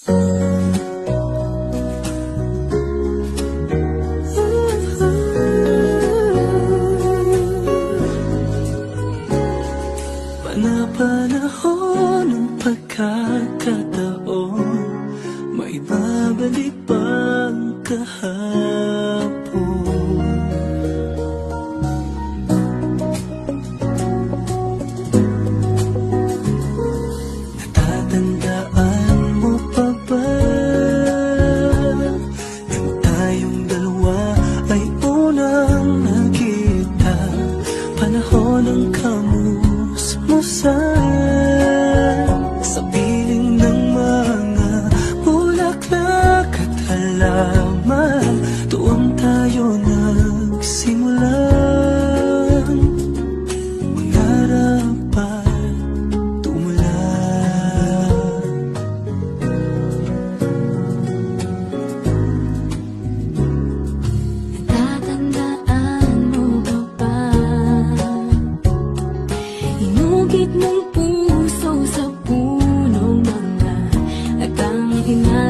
Panapanahon ng pagkakataon May babalik bang kahapon ng kamusmusan Sa piling ng mga bulaklak at halal imaginar.